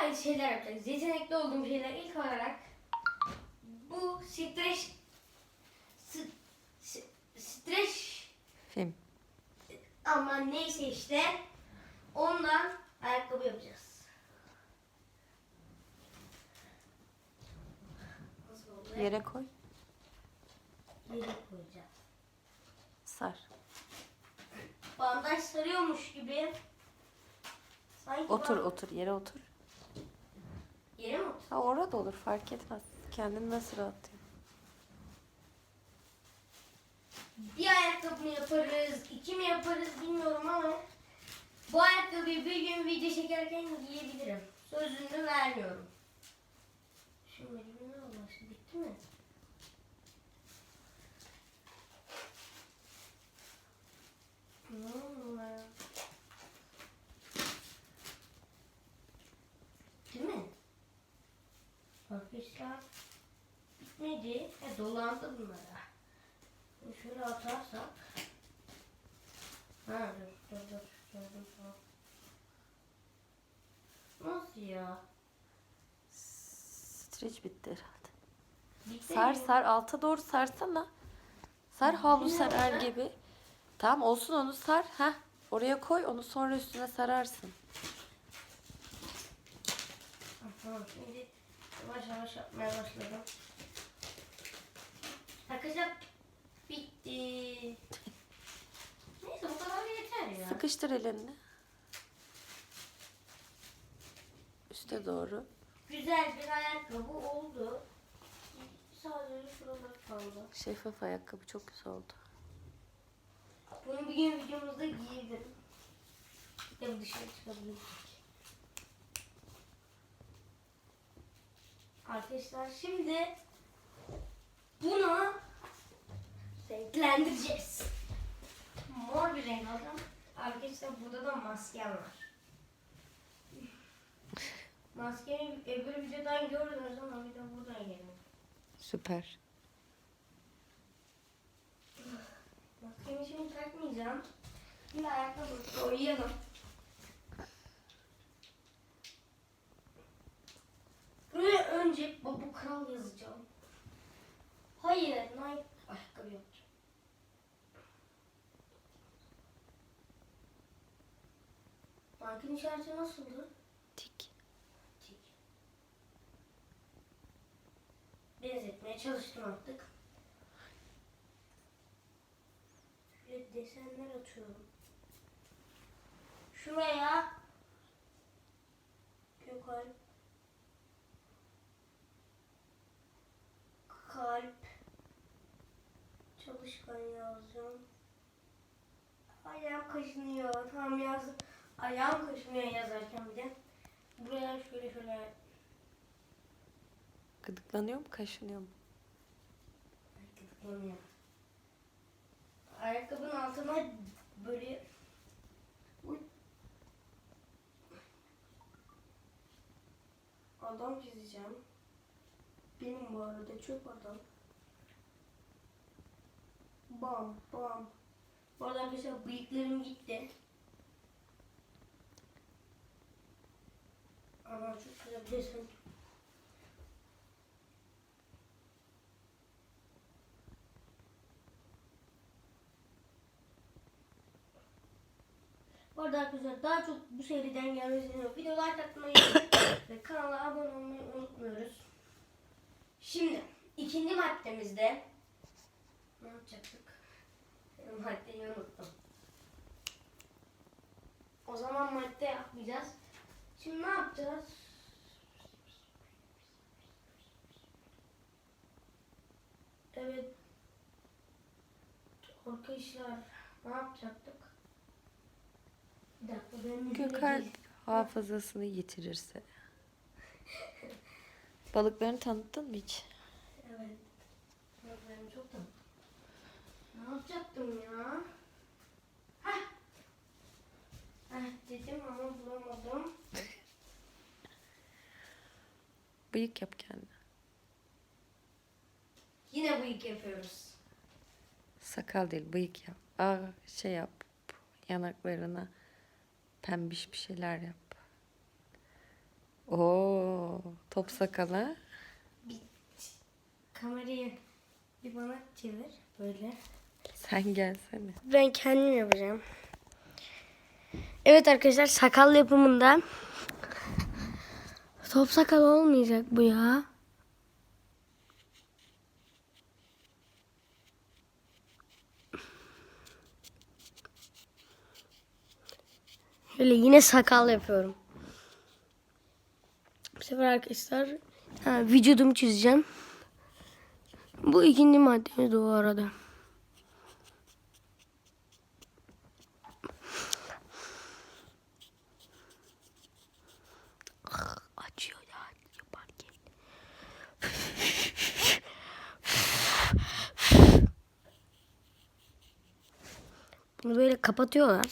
bayağı şeyler yapacağız. Yetenekli olduğum şeyler ilk olarak bu streç streç Film. ama neyse işte ondan ayakkabı yapacağız. Yere koy. Yere koyacağız. Sar. Bandaj sarıyormuş gibi. Sanki Otur bak- otur yere otur. Yere mi otur? Ha orada olur fark etmez. Kendini nasıl rahat Bir ayakkabı mı yaparız, iki mi yaparız bilmiyorum ama bu ayakkabıyı bir gün video çekerken giyebilirim. Sözünü vermiyorum. Şimdi ne? Şimdi Bitti mi? Ne oldu ya? Değil mi? Arkadaşlar bitmedi. E, dolandı bunlara. Şöyle atarsak. Ha dur dur dur. dur, dur, dur. Nasıl ya? Streç bitti herhalde. Bitti Sar mi? sar alta doğru sarsana. Sar havlu sarar gibi. Tamam olsun onu sar. Ha oraya koy onu sonra üstüne sararsın. Ha, Tamam şimdi yavaş yavaş yapmaya başladım. Arkadaşlar bitti. Neyse bu kadar yeter ya. Sıkıştır elini. Üste doğru. Güzel bir ayakkabı oldu. Sadece şuralar kaldı. Şeffaf ayakkabı çok güzel oldu. Bunu bir gün videomuzda giyebilirim. Ya dışarı çıkabiliriz. Arkadaşlar şimdi bunu renklendireceğiz. Mor bir renk alacağım. Arkadaşlar burada da maskem var. Maskeyi öbür videodan gördünüz ama bir de buradan gelin. Süper. Maskemi şimdi takmayacağım. Bir ayakkabı koyalım. Buraya önce Babu Kral yazacağım. Hayır, Nike ayakkabı yapacağım. Nike'ın işareti nasıldı? Tik. Tik. Benzetmeye çalıştım artık. Şöyle desenler atıyorum. Şuraya Gökalp Çalışkan yazacağım. Ayağım kaşınıyor. Tam yazdım. Ayağım kaşınıyor yazarken bir de. Buraya şöyle şöyle Gıdıklanıyor mu kaşınıyor mu? Gıdıklanıyor. Ayakkabının altına böyle adam çizeceğim. Benim bu arada çöp adam. Bam bam. Bu arada arkadaşlar bıyıklarım gitti. Ama çok güzel bir desen. Bu arada arkadaşlar daha çok bu seriden gelmesini. Video like atmayı ve kanala abone olmayı unutmuyoruz. Şimdi ikinci maddemizde ne yapacaktık? Maddeyi unuttum. O zaman madde yapmayacağız. Şimdi ne yapacağız? Evet. Arkadaşlar ne yapacaktık? Bir dakika ben Gökalp hafızasını yitirirse. Balıklarını tanıttın mı hiç? Evet. Benim çok da. Ne yapacaktım ya? Hah. Heh dedim ama bulamadım. Bıyık yap kendine. Yine bıyık yapıyoruz. Sakal değil bıyık yap. Aa, şey yap. Yanaklarına pembiş bir şeyler yap. Oo, top sakalı. Kamerayı bir bana çevir. Böyle. Sen gelsene. Ben kendim yapacağım. Evet arkadaşlar sakal yapımında top sakal olmayacak bu ya. Şöyle yine sakal yapıyorum. Bu sefer arkadaşlar ha, vücudumu çizeceğim. Bu ikinci maddemiz bu arada. Kapatıyorlar.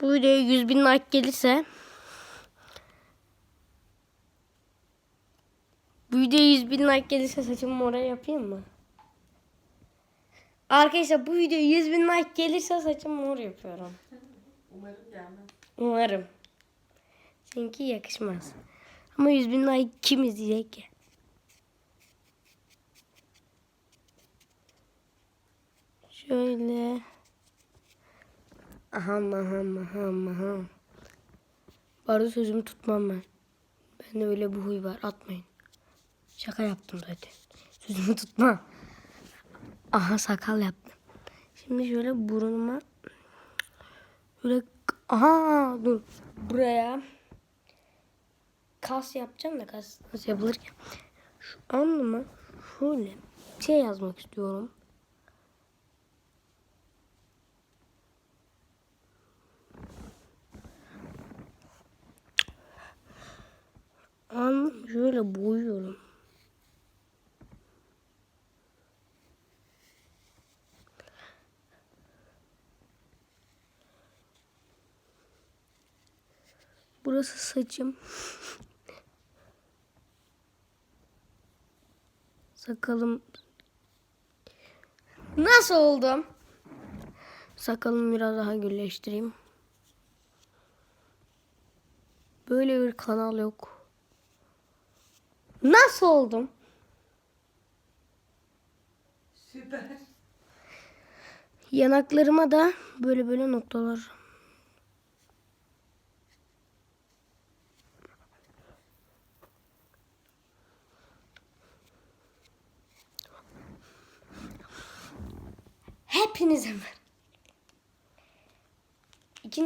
Bu videoya 100 bin like gelirse Bu videoya 100 bin like gelirse saçımı mora yapayım mı? Arkadaşlar bu videoya 100 bin like gelirse saçımı mor yapıyorum. Umarım gelmez. Umarım. Çünkü yakışmaz. Ama 100 bin like kim izleyecek ki? Şöyle. Aham aham aham. Bu arada sözümü tutmam ben. Bende öyle bir huy var. Atmayın. Şaka yaptım zaten. Sözümü tutma. Aha sakal yaptım. Şimdi şöyle burnuma Böyle aha dur buraya kas yapacağım da kas nasıl yapılır ki? Şu alnıma şöyle şey yazmak istiyorum. Alnımı şöyle boyuyorum. Burası saçım. Sakalım. Nasıl oldum? Sakalımı biraz daha gülleştireyim. Böyle bir kanal yok. Nasıl oldum? Süper. Yanaklarıma da böyle böyle noktalar.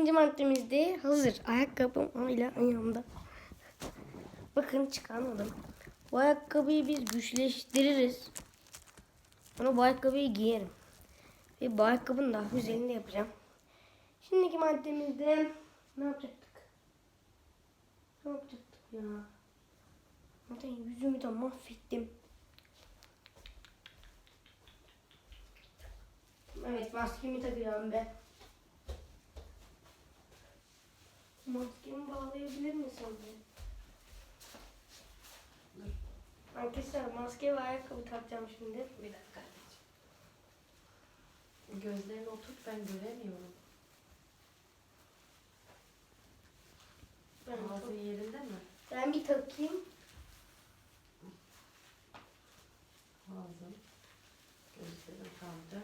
İkinci maddemiz de hazır. Ayakkabım ile ayağımda. Bakın çıkarmadım. Bu ayakkabıyı biz güçleştiririz. Sonra bu ayakkabıyı giyerim. Ve bu ayakkabının daha güzelini yapacağım. Şimdiki maddemizde ne yapacaktık? Ne yapacaktık ya? Zaten yüzümü de mahvettim. Evet maskemi takacağım be. Maskemi bağlayabilir misin be? Arkadaşlar maske ve ayakkabı takacağım şimdi. Bir dakika. Gözlerini oturt ben göremiyorum. Ben, Ağzın yerinde mi? ben bir takayım. Ağzın. Gözlerin kaldı.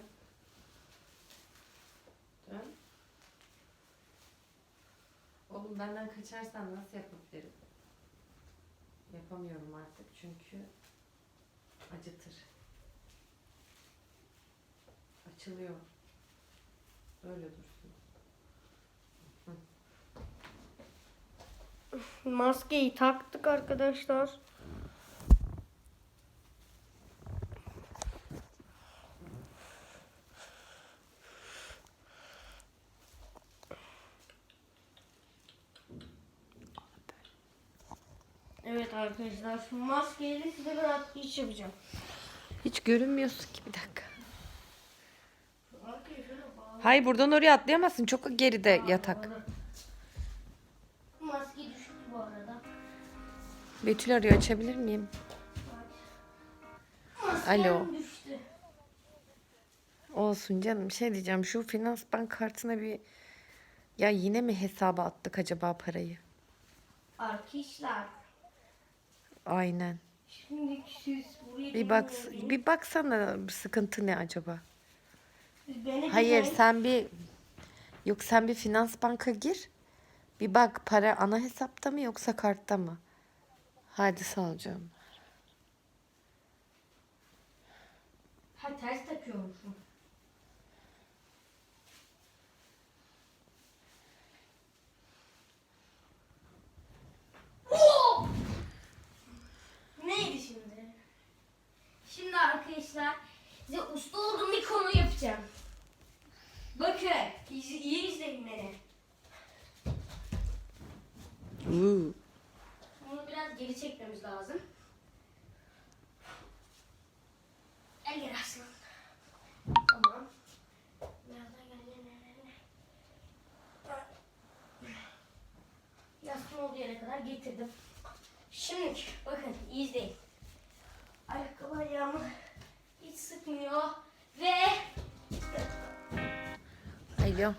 Benden kaçarsan nasıl yapabilirim? Yapamıyorum artık çünkü acıtır. Açılıyor. Böyle dursun. Maskeyi taktık arkadaşlar. Evet arkadaşlar şu maskeyle size bir atlayış yapacağım. Hiç görünmüyorsun ki bir dakika. Hayır buradan oraya atlayamazsın. Çok geride yatak. Maske düştü bu Betül arıyor açabilir miyim? Maskem Alo. düştü. Olsun canım. Şey diyeceğim. Şu finans bank kartına bir... Ya yine mi hesaba attık acaba parayı? Arkadaşlar Aynen. şimdi siz buraya Bir bak dinleyin. bir baksana sıkıntı ne acaba? Siz beni Hayır dinleyin. sen bir yok sen bir finans banka gir. Bir bak para ana hesapta mı yoksa kartta mı? Hadi canım. Ha ters takıyormuşum. Oo! Neydi şimdi? Şimdi arkadaşlar size usta olduğum bir konu yapacağım. Bakın iyi, izleyin beni. Bunu biraz geri çekmemiz lazım. Gel gel aslan. Tamam. Yastığın olduğu yere kadar getirdim. Şimdi bakın iyi izleyin. Ayakkabı ayağımı hiç sıkmıyor. Ve Alo.